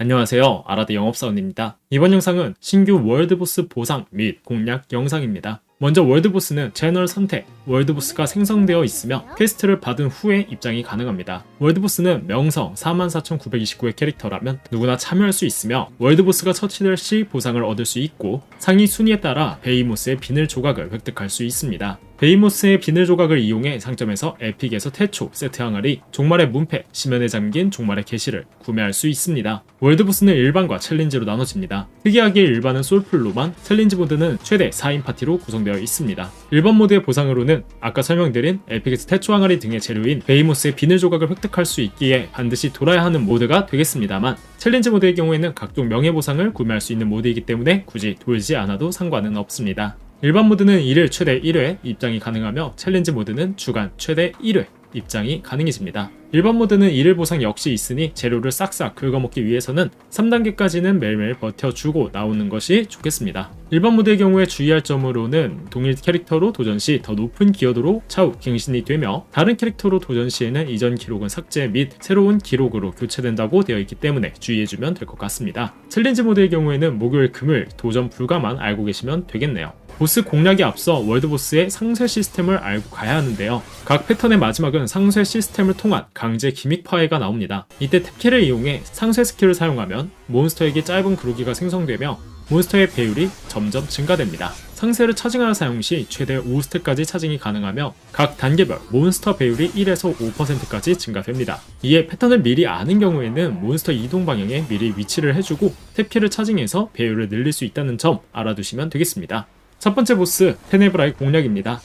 안녕하세요. 아라드 영업사원입니다. 이번 영상은 신규 월드보스 보상 및 공략 영상입니다. 먼저 월드보스는 채널 선택, 월드보스가 생성되어 있으며 퀘스트를 받은 후에 입장이 가능합니다. 월드보스는 명성 44,929의 캐릭터라면 누구나 참여할 수 있으며 월드보스가 처치될 시 보상을 얻을 수 있고 상위 순위에 따라 베이모스의 비늘 조각을 획득할 수 있습니다. 베이모스의 비늘 조각을 이용해 상점에서 에픽에서 태초, 세트 항아리, 종말의 문패, 시면에 잠긴 종말의 계시를 구매할 수 있습니다. 월드보스는 일반과 챌린지로 나눠집니다. 특이하게 일반은 솔플로만, 챌린지 모드는 최대 4인 파티로 구성되어 있습니다. 일반 모드의 보상으로는 아까 설명드린 에픽에서 태초 항아리 등의 재료인 베이모스의 비늘 조각을 획득할 수 있기에 반드시 돌아야 하는 모드가 되겠습니다만 챌린지 모드의 경우에는 각종 명예보상을 구매할 수 있는 모드이기 때문에 굳이 돌지 않아도 상관은 없습니다. 일반 모드는 1일 최대 1회 입장이 가능하며 챌린지 모드는 주간 최대 1회 입장이 가능해집니다. 일반 모드는 1일 보상 역시 있으니 재료를 싹싹 긁어먹기 위해서는 3단계까지는 매일매일 버텨주고 나오는 것이 좋겠습니다. 일반 모드의 경우에 주의할 점으로는 동일 캐릭터로 도전 시 더 높은 기여도로 차후 갱신이 되며 다른 캐릭터로 도전 시에는 이전 기록은 삭제 및 새로운 기록으로 교체된다고 되어 있기 때문에 주의해주면 될 것 같습니다. 챌린지 모드의 경우에는 목요일 금요일 도전 불가만 알고 계시면 되겠네요. 보스 공략에 앞서 월드보스의 상쇄 시스템을 알고 가야 하는데요. 각 패턴의 마지막은 상쇄 시스템을 통한 강제 기믹 파괴가 나옵니다. 이때 탭키를 이용해 상쇄 스킬을 사용하면 몬스터에게 짧은 그루기가 생성되며 몬스터의 배율이 점점 증가됩니다. 상세를 차징하여 사용 시 최대 5스택까지 차징이 가능하며 각 단계별 몬스터 배율이 1에서 5%까지 증가됩니다. 이에 패턴을 미리 아는 경우에는 몬스터 이동 방향에 미리 위치를 해주고 탭키를 차징해서 배율을 늘릴 수 있다는 점 알아두시면 되겠습니다. 첫 번째 보스 테네브라의 공략입니다.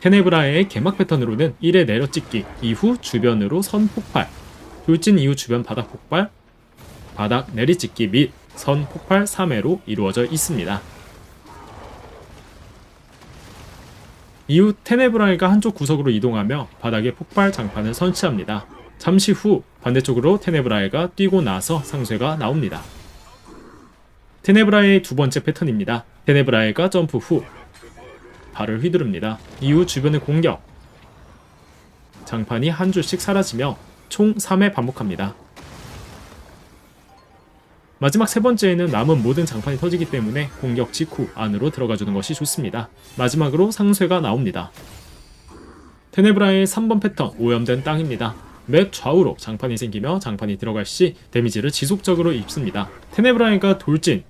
테네브라의 개막 패턴으로는 1에 내려찍기, 이후 주변으로 선 폭발, 돌진 이후 주변 바닥 폭발, 바닥 내리찍기 및 선 폭발 3회로 이루어져 있습니다. 이후 테네브라이가 한쪽 구석으로 이동하며 바닥에 폭발 장판을 설치합니다. 잠시 후 반대쪽으로 테네브라이가 뛰고 나서 상쇄가 나옵니다. 테네브라의 두 번째 패턴입니다. 테네브라이가 점프 후 발을 휘두릅니다. 이후 주변의 공격 장판이 한 줄씩 사라지며 총 3회 반복합니다. 마지막 세 번째에는 남은 모든 장판이 터지기 때문에 공격 직후 안으로 들어가주는 것이 좋습니다. 마지막으로 상쇄가 나옵니다. 테네브라의 3번 패턴 오염된 땅입니다. 맵 좌우로 장판이 생기며 장판이 들어갈 시 데미지를 지속적으로 입습니다. 테네브라이가 돌진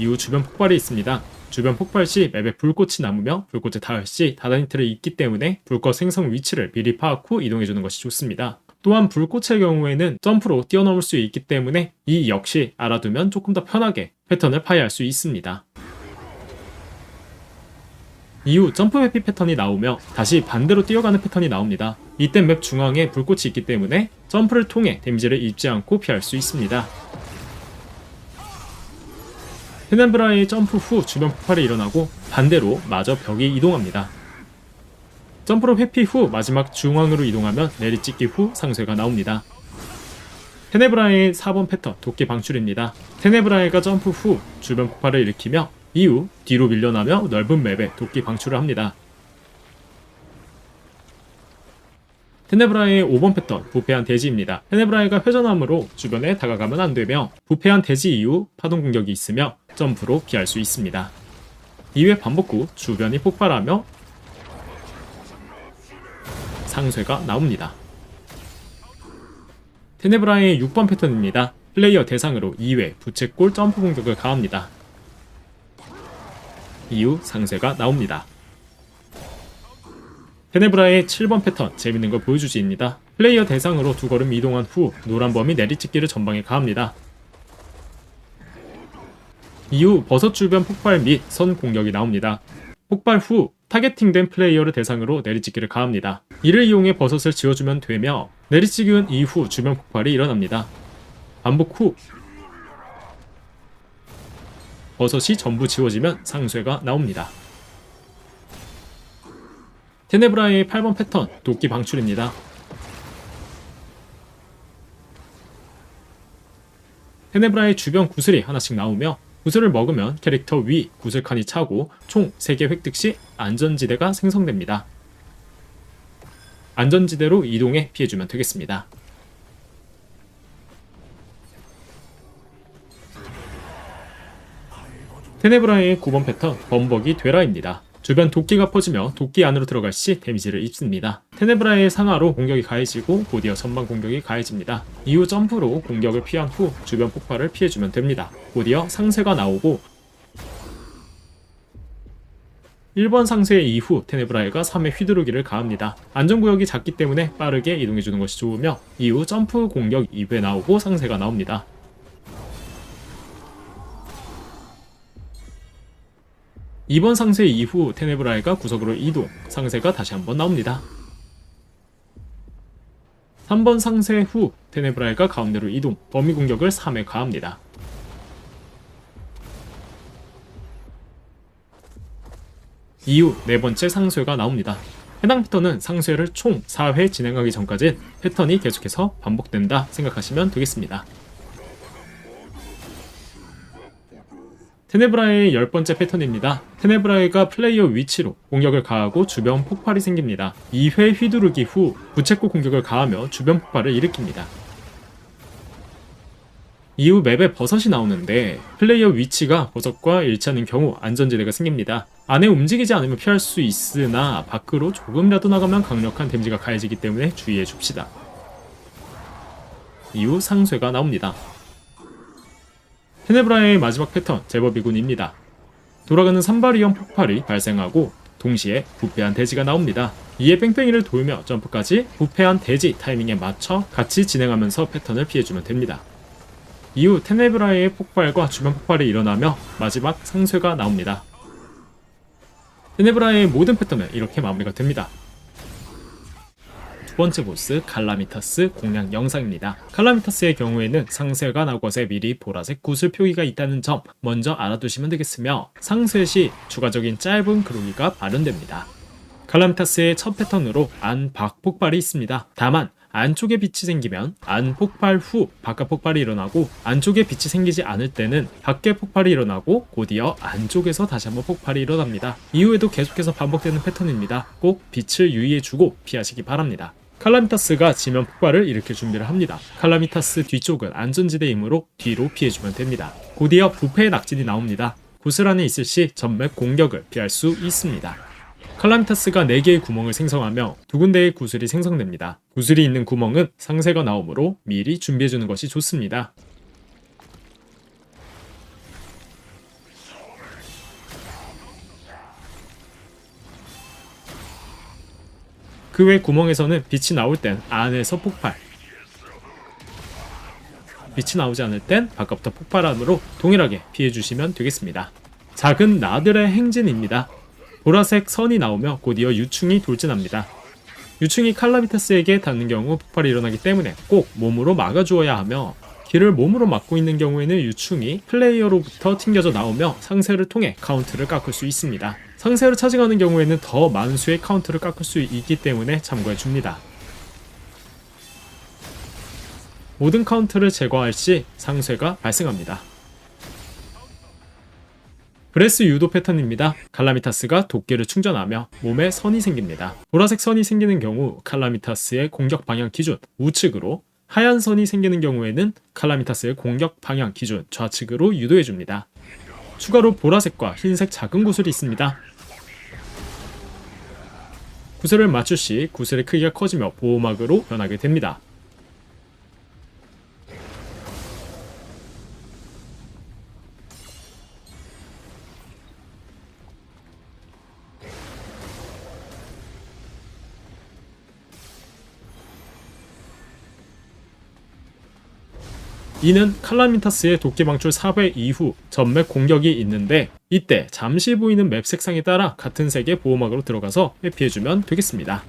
이후 주변 폭발이 있습니다. 주변 폭발 시 맵에 불꽃이 남으며 불꽃에 닿을 시 다다니트를 있기 때문에 불꽃 생성 위치를 미리 파악 후 이동해주는 것이 좋습니다. 또한 불꽃의 경우에는 점프로 뛰어넘을 수 있기 때문에 이 역시 알아두면 조금 더 편하게 패턴을 파괴할 수 있습니다. 이후 점프 회피 패턴이 나오며 다시 반대로 뛰어가는 패턴이 나옵니다. 이때 맵 중앙에 불꽃이 있기 때문에 점프를 통해 데미지를 입지 않고 피할 수 있습니다. 페넨브라의 점프 후 주변 폭발이 일어나고 반대로 마저 벽이 이동합니다. 점프로 회피 후 마지막 중앙으로 이동하면 내리찍기 후 상쇄가 나옵니다. 테네브라의 4번 패턴 도끼 방출입니다. 테네브라이가 점프 후 주변 폭발을 일으키며 이후 뒤로 밀려나며 넓은 맵에 도끼 방출을 합니다. 테네브라의 5번 패턴 부패한 대지입니다. 테네브라이가 회전함으로 주변에 다가가면 안되며 부패한 대지 이후 파동 공격이 있으며 점프로 피할 수 있습니다. 이외 반복 후 주변이 폭발하며 상쇄가 나옵니다. 테네브라의 6번 패턴입니다. 플레이어 대상으로 2회 부채꼴 점프 공격을 가합니다. 이후 상쇄가 나옵니다. 테네브라의 7번 패턴 재밌는 걸 보여주지입니다. 플레이어 대상으로 두 걸음 이동한 후 노란 범위 내리찍기를 전방에 가합니다. 이후 버섯 주변 폭발 및 선 공격이 나옵니다. 폭발 후 타겟팅된 플레이어를 대상으로 내리찍기를 가합니다. 이를 이용해 버섯을 지워주면 되며 내리찍은 이후 주변 폭발이 일어납니다. 반복 후 버섯이 전부 지워지면 상쇄가 나옵니다. 테네브라의 8번 패턴 도끼 방출입니다. 테네브라의 주변 구슬이 하나씩 나오며 구슬을 먹으면 캐릭터 위 구슬칸이 차고 총 3개 획득 시 안전지대가 생성됩니다. 안전지대로 이동해 피해주면 되겠습니다. 테네브라의 9번 패턴 범벅이 되라입니다. 주변 도끼가 퍼지며 도끼 안으로 들어갈 시 데미지를 입습니다. 테네브라의 상하로 공격이 가해지고 곧이어 전방 공격이 가해집니다. 이후 점프로 공격을 피한 후 주변 폭발을 피해주면 됩니다. 곧이어 상세가 나오고 1번 상세 이후 테네브라이가 3의 휘두르기를 가합니다. 안전구역이 작기 때문에 빠르게 이동해주는 것이 좋으며 이후 점프 공격 2회 나오고 상세가 나옵니다. 2번 상세 이후 테네브라이가 구석으로 이동, 상세가 다시 한번 나옵니다. 3번 상세 후 테네브라이가 가운데로 이동, 범위 공격을 3회 가합니다. 이후 네 번째 상쇄가 나옵니다. 해당 패턴은 상쇄를 총 4회 진행하기 전까지 패턴이 계속해서 반복된다 생각하시면 되겠습니다. 테네브라의 열 번째 패턴입니다. 테네브라이가 플레이어 위치로 공격을 가하고 주변 폭발이 생깁니다. 2회 휘두르기 후 부채코 공격을 가하며 주변 폭발을 일으킵니다. 이후 맵에 버섯이 나오는데 플레이어 위치가 버섯과 일치하는 경우 안전지대가 생깁니다. 안에 움직이지 않으면 피할 수 있으나 밖으로 조금이라도 나가면 강력한 데미지가 가해지기 때문에 주의해 줍시다. 이후 상쇄가 나옵니다. 테네브라의 마지막 패턴 제법이군입니다. 돌아가는 산발이형 폭발이 발생하고 동시에 부패한 대지가 나옵니다. 이에 뺑뺑이를 돌며 점프까지 부패한 대지 타이밍에 맞춰 같이 진행하면서 패턴을 피해주면 됩니다. 이후 테네브라의 폭발과 주변 폭발이 일어나며 마지막 상쇄가 나옵니다. 테네브라의 모든 패턴은 이렇게 마무리가 됩니다. 두 번째 보스 칼라미타스 공략 영상입니다. 칼라미타스의 경우에는 상쇄가 나고 것에 미리 보라색 구슬 표기가 있다는 점 먼저 알아두시면 되겠으며 상쇄 시 추가적인 짧은 그루기가 발현됩니다. 칼라미타스의 첫 패턴으로 안 박 폭발이 있습니다. 다만 안쪽에 빛이 생기면 안 폭발 후 바깥 폭발이 일어나고 안쪽에 빛이 생기지 않을 때는 밖에 폭발이 일어나고 곧이어 안쪽에서 다시 한번 폭발이 일어납니다. 이후에도 계속해서 반복되는 패턴입니다. 꼭 빛을 유의해주고 피하시기 바랍니다. 칼라미타스가 지면 폭발을 일으킬 준비를 합니다. 칼라미타스 뒤쪽은 안전지대이므로 뒤로 피해주면 됩니다. 곧이어 부패의 낙진이 나옵니다. 안에 있을 시 전맵 공격을 피할 수 있습니다. 칼라미타스가 4개의 구멍을 생성하며 두 군데의 구슬이 생성됩니다. 구슬이 있는 구멍은 상세가 나오므로 미리 준비해주는 것이 좋습니다. 그 외 구멍에서는 빛이 나올 땐 안에서 폭발, 빛이 나오지 않을 땐 바깥부터 폭발함으로 동일하게 피해주시면 되겠습니다. 작은 나들의 행진입니다. 보라색 선이 나오며 곧이어 유충이 돌진합니다. 유충이 칼라비타스에게 닿는 경우 폭발이 일어나기 때문에 꼭 몸으로 막아주어야 하며 길을 몸으로 막고 있는 경우에는 유충이 플레이어로부터 튕겨져 나오며 상세를 통해 카운트를 깎을 수 있습니다. 상세를 차징하는 경우에는 더 많은 수의 카운트를 깎을 수 있기 때문에 참고해 줍니다. 모든 카운트를 제거할 시 상쇄가 발생합니다. 브레스 유도 패턴입니다. 칼라미타스가 도끼를 충전하며 몸에 선이 생깁니다. 보라색 선이 생기는 경우 칼라미타스의 공격 방향 기준 우측으로 하얀 선이 생기는 경우에는 칼라미타스의 공격 방향 기준 좌측으로 유도해줍니다. 추가로 보라색과 흰색 작은 구슬이 있습니다. 구슬을 맞출 시 구슬의 크기가 커지며 보호막으로 변하게 됩니다. 이는 칼라미타스의 도끼 방출 4회 이후 전맵 공격이 있는데 이때 잠시 보이는 맵 색상에 따라 같은 색의 보호막으로 들어가서 회피해주면 되겠습니다.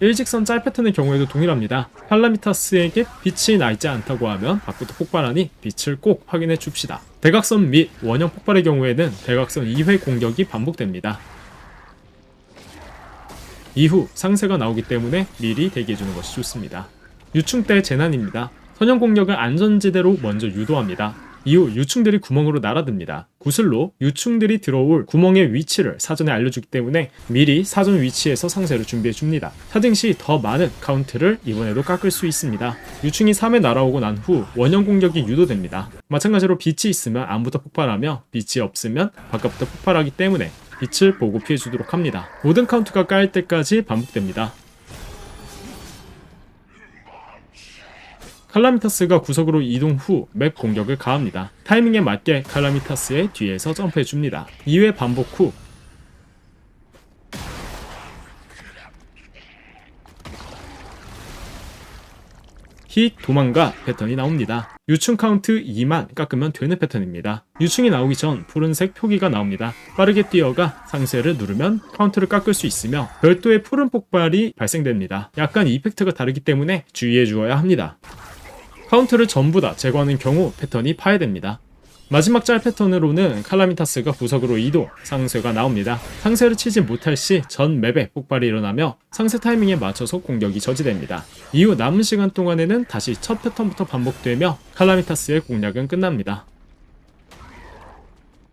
일직선 짤 패턴의 경우에도 동일합니다. 칼라미타스에게 빛이 나 있지 않다고 하면 밖부터 폭발하니 빛을 꼭 확인해 줍시다. 대각선 및 원형 폭발의 경우에는 대각선 2회 공격이 반복됩니다. 이후 상세가 나오기 때문에 미리 대기해주는 것이 좋습니다. 유충 때 재난입니다. 선형 공격을 안전지대로 먼저 유도합니다. 이후 유충들이 구멍으로 날아듭니다. 구슬로 유충들이 들어올 구멍의 위치를 사전에 알려주기 때문에 미리 사전 위치에서 상세를 준비해줍니다. 사등 시더 많은 카운트를 이번에도 깎을 수 있습니다. 유충이 3에 날아오고 난 후 원형 공격이 유도됩니다. 마찬가지로 빛이 있으면 안부터 폭발하며 빛이 없으면 바깥부터 폭발하기 때문에 빛을 보고 피해주도록 합니다. 모든 카운트가 까일 때까지 반복됩니다. 칼라미타스가 구석으로 이동 후 맵 공격을 가합니다. 타이밍에 맞게 칼라미타스의 뒤에서 점프해줍니다. 2회 반복 후 히 도망가 패턴이 나옵니다. 유충 카운트 2만 깎으면 되는 패턴입니다. 유충이 나오기 전 푸른색 표기가 나옵니다. 빠르게 뛰어가 상세를 누르면 카운트를 깎을 수 있으며 별도의 푸른 폭발이 발생됩니다. 약간 이펙트가 다르기 때문에 주의해 주어야 합니다. 카운트를 전부 다 제거하는 경우 패턴이 파괴됩니다. 마지막 짤 패턴으로는 칼라미타스가 구석으로 이동, 상쇄가 나옵니다. 상쇄를 치지 못할 시 전 맵에 폭발이 일어나며 상쇄 타이밍에 맞춰서 공격이 저지됩니다. 이후 남은 시간 동안에는 다시 첫 패턴부터 반복되며 칼라미타스의 공략은 끝납니다.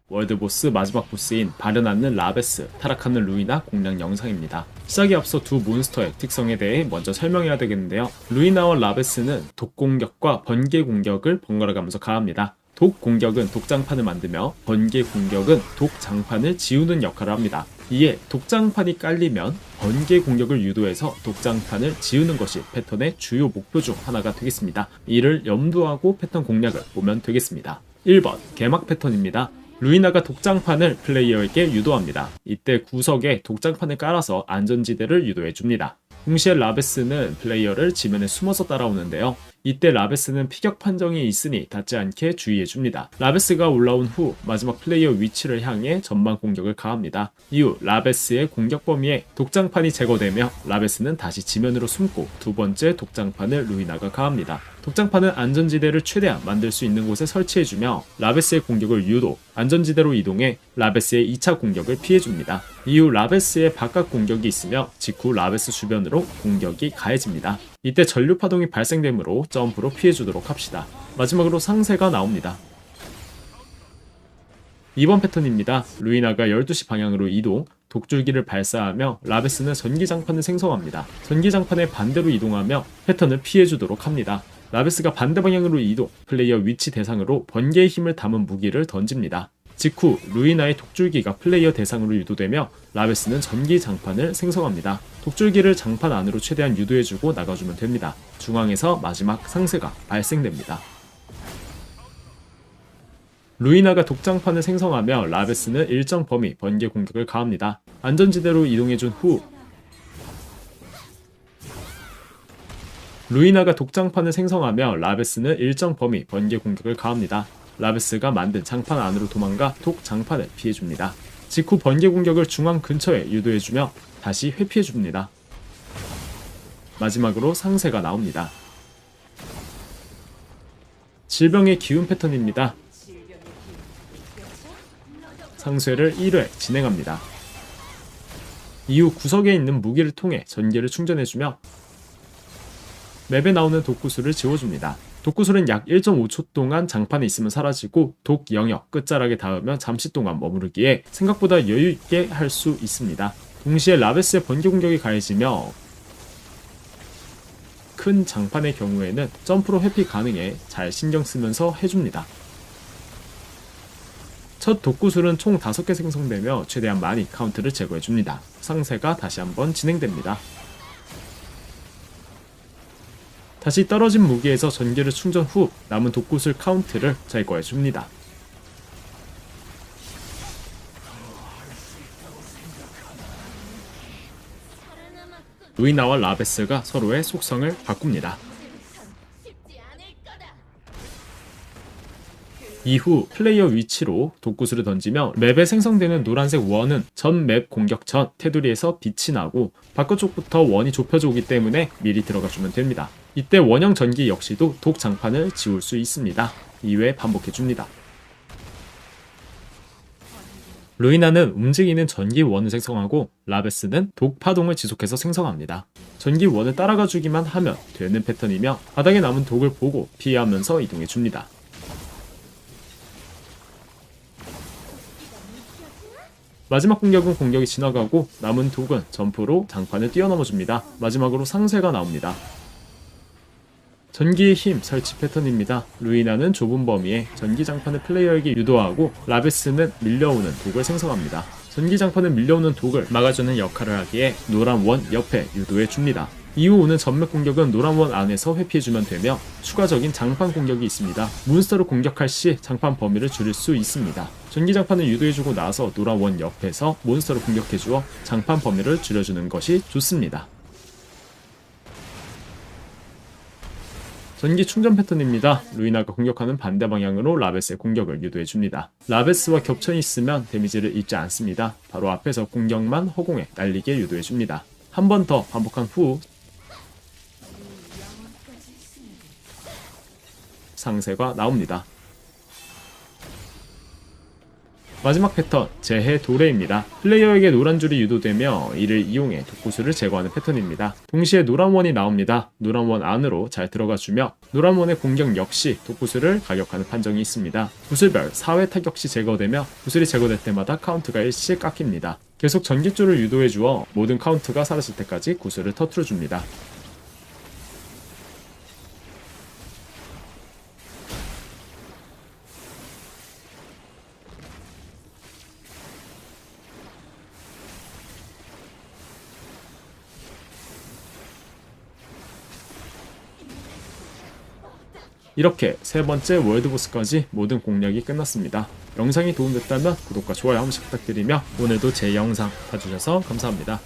월드보스 마지막 보스인 않는 라베스, 타락하는 루이나 공략 영상입니다. 시작에 앞서 두 몬스터의 특성에 대해 먼저 설명해야 되겠는데요. 루이나와 라베스는 독 공격과 번개 공격을 번갈아 가면서 가합니다. 독 공격은 독장판을 만들며 번개 공격은 독장판을 지우는 역할을 합니다. 이에 독장판이 깔리면 번개 공격을 유도해서 독장판을 지우는 것이 패턴의 주요 목표 중 하나가 되겠습니다. 이를 염두하고 패턴 공략을 보면 되겠습니다. 1번 개막 패턴입니다. 루이나가 독장판을 플레이어에게 유도합니다. 이때 구석에 독장판을 깔아서 안전지대를 유도해줍니다. 동시에 라베스는 플레이어를 지면에 숨어서 따라오는데요. 이때 라베스는 피격 판정이 있으니 닿지 않게 주의해줍니다. 라베스가 올라온 후 마지막 플레이어 위치를 향해 전방 공격을 가합니다. 이후 라베스의 공격 범위에 독장판이 제거되며 라베스는 다시 지면으로 숨고 두 번째 독장판을 루이나가 가합니다. 독장판은 안전지대를 최대한 만들 수 있는 곳에 설치해주며 라베스의 공격을 유도, 안전지대로 이동해 라베스의 2차 공격을 피해줍니다. 이후 라베스의 바깥 공격이 있으며 직후 라베스 주변으로 공격이 가해집니다. 이때 전류 파동이 발생되므로 점프로 피해주도록 합시다. 마지막으로 상세가 나옵니다. 2번 패턴입니다. 루이나가 12시 방향으로 이동, 독줄기를 발사하며 라베스는 전기장판을 생성합니다. 전기장판의 반대로 이동하며 패턴을 피해주도록 합니다. 라베스가 반대 방향으로 이동, 플레이어 위치 대상으로 번개의 힘을 담은 무기를 던집니다. 직후 루이나의 독줄기가 플레이어 대상으로 유도되며 라베스는 전기 장판을 생성합니다. 독줄기를 장판 안으로 최대한 유도해주고 나가주면 됩니다. 중앙에서 마지막 상세가 발생됩니다. 루이나가 독장판을 생성하며 라베스는 일정 범위 번개 공격을 가합니다. 안전지대로 이동해준 후 루이나가 독장판을 생성하며 라베스는 일정 범위 번개 공격을 가합니다. 라베스가 만든 장판 안으로 도망가 독 장판을 피해줍니다. 직후 번개 공격을 중앙 근처에 유도해주며 다시 회피해줍니다. 마지막으로 상세가 나옵니다. 질병의 기운 패턴입니다. 상쇄를 1회 진행합니다. 이후 구석에 있는 무기를 통해 전기를 충전해주며 맵에 나오는 독구수를 지워줍니다. 독구술은 약 1.5초 동안 장판에 있으면 사라지고 독 영역 끝자락에 닿으면 잠시 동안 머무르기에 생각보다 여유 있게 할 수 있습니다. 동시에 라베스의 번개 공격이 가해지며 큰 장판의 경우에는 점프로 회피 가능해 잘 신경 쓰면서 해줍니다. 첫 독구술은 총 5개 생성되며 최대한 많이 카운트를 제거해줍니다. 상세가 다시 한번 진행됩니다. 다시 떨어진 무기에서 전기를 충전 후 남은 독구슬 카운트를 제거해줍니다. 루이나와 라베스가 서로의 속성을 바꿉니다. 이후 플레이어 위치로 독구슬을 던지며 맵에 생성되는 노란색 원은 전 맵 공격 전 테두리에서 빛이 나고 바깥쪽부터 원이 좁혀져 오기 때문에 미리 들어가주면 됩니다. 이때 원형 전기 역시도 독 장판을 지울 수 있습니다. 2회 반복해줍니다. 루이나는 움직이는 전기 원을 생성하고 라베스는 독 파동을 지속해서 생성합니다. 전기 원을 따라가 주기만 하면 되는 패턴이며 바닥에 남은 독을 보고 피하면서 이동해 줍니다. 마지막 공격은 공격이 지나가고 남은 독은 점프로 장판을 뛰어넘어줍니다. 마지막으로 상쇄가 나옵니다. 전기의 힘 설치 패턴입니다. 루이나는 좁은 범위에 전기 장판을 플레이어에게 유도하고 라베스는 밀려오는 독을 생성합니다. 전기 장판은 밀려오는 독을 막아주는 역할을 하기에 노란 원 옆에 유도해 줍니다. 이후 오는 전멸 공격은 노란 원 안에서 회피해주면 되며 추가적인 장판 공격이 있습니다. 몬스터를 공격할 시 장판 범위를 줄일 수 있습니다. 전기 장판을 유도해주고 나서 노란 원 옆에서 몬스터를 공격해주어 장판 범위를 줄여주는 것이 좋습니다. 전기 충전 패턴입니다. 루이나가 공격하는 반대 방향으로 라베스의 공격을 유도해줍니다. 라베스와 겹쳐 있으면 데미지를 입지 않습니다. 바로 앞에서 공격만 허공에 날리게 유도해줍니다. 한 번 더 반복한 후 상세가 나옵니다. 마지막 패턴 재해 도래입니다. 플레이어에게 노란 줄이 유도되며 이를 이용해 독구슬을 제거하는 패턴입니다. 동시에 노란 원이 나옵니다. 노란 원 안으로 잘 들어가 주며 노란 원의 공격 역시 독구슬을 가격하는 판정이 있습니다. 구슬별 4회 타격 시 제거되며 구슬이 제거될 때마다 카운트가 1씩 깎입니다. 계속 전기줄을 유도해 주어 모든 카운트가 사라질 때까지 구슬을 터트려 줍니다. 이렇게 세 번째 월드보스까지 모든 공략이 끝났습니다. 영상이 도움됐다면 구독과 좋아요 한 번씩 부탁드리며 오늘도 제 영상 봐주셔서 감사합니다.